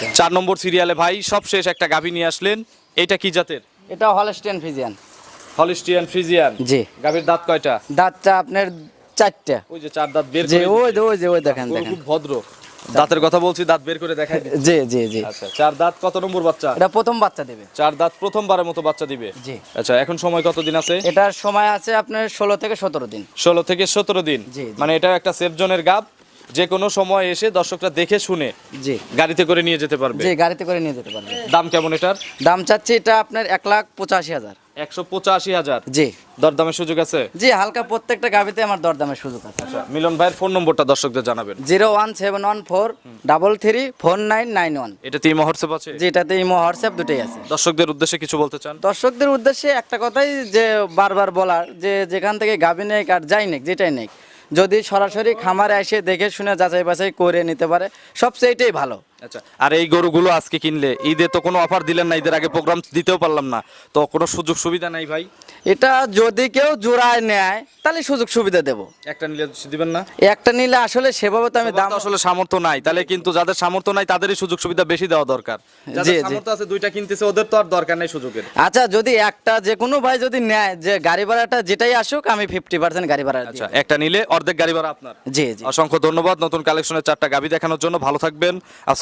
আচ্ছা। চার নম্বর সিরিয়ালে ভাই সবশেষ একটা গাভী নিয়ে আসলেন। এটা কি জাতের? এটা হলস্টেন ফিজিয়ান। হলিস্টিয়ান ফ্রিজিয়ান জি। গাভীর দাঁত কয়টা? দাঁতটা আপনার চারটা। ওই যে চার দাঁত বের করে ওই ওই যে ওই দেখেন দেখেন। খুব ভদ্র। দাঁতের কথা বলছি দাঁত বের করে দেখাই। জি জি জি। আচ্ছা চার দাঁত কত নম্বর বাচ্চা? এটা প্রথম বাচ্চা দেবে। চার দাঁত প্রথমবারের মতো বাচ্চা দিবে? জি। আচ্ছা এখন সময় কতদিন আছে? এটার সময় আছে আপনার ষোলো থেকে সতেরো দিন। ষোলো থেকে সতেরো দিন। জি, জি। মানে এটা একটা সেফ জোনের গাব যে কোনো সময় এসে দর্শকরা দেখে শুনে জি। গাড়িতে করে নিয়ে যেতে পারবে। জি গাড়িতে করে নিয়ে যেতে পারবে। দাম কেমন এটার? দাম চাচ্ছি এটা আপনার এক লাখ পঁচাশি হাজার। একশো পঁচাশি হাজার? জি। দরদামের সুযোগ আছে? জি হালকা প্রত্যেকটা গাবিতে আমার দরদামের সুযোগ আছে। আচ্ছা মিলন ভাইয়ের ফোন নম্বরটা দর্শকদের জানাবেন। Zero one seven one four double three four nine nine one. এটাতে এই হোয়াটসঅ্যাপ আছে? যেটাতে ইমো হোয়াটসঅ্যাপ দুটোই আছে। দর্শকদের উদ্দেশ্যে কিছু বলতে চান? দর্শকদের উদ্দেশ্যে একটা কথাই যে বারবার বলার যে যেখান থেকে গাবি নেক আর যাই নেক যেটাই নেক যদি সরাসরি খামারে এসে দেখে শুনে যাচাই বাছাই করে নিতে পারে সবচেয়ে এটাই ভালো। আচ্ছা আর এই গরুগুলো আজকে কিনলে? ঈদে তো কোনো অফার দিলেন না ঈদের আগে প্রোগ্রাম দিতেও পারলাম না। তো কোনো সুযোগ সুবিধা নাই ভাই? এটা যদি কেউ জোড়ায় নেয় তাহলে সুযোগ সুবিধা দেবো। একটা নিলে দিবেন না? একটা নিলে আসলে সেভাবে তো আমি দাম আসলে সামর্থ্য নাই। তাহলে কিন্তু যাদের সামর্থ্য নাই তাদেরই সুযোগ সুবিধা বেশি দেওয়া দরকার। যাদের সামর্থ্য আছে দুইটা কিনতেছে ওদের তো আর দরকার নাই সুযোগের। আচ্ছা যদি একটা যে কোনো ভাই যদি নেয় যে গাড়ি ভাড়াটা যেটাই আসুক আমি ফিফটি পার্সেন্ট গাড়ি ভাড়া আচ্ছা একটা নিলে অর্ধেক গাড়ি ভাড়া আপনার। জি জি। অসংখ্য ধন্যবাদ নতুন কালেকশনের চারটা গাভি দেখানোর জন্য। ভালো থাকবেন।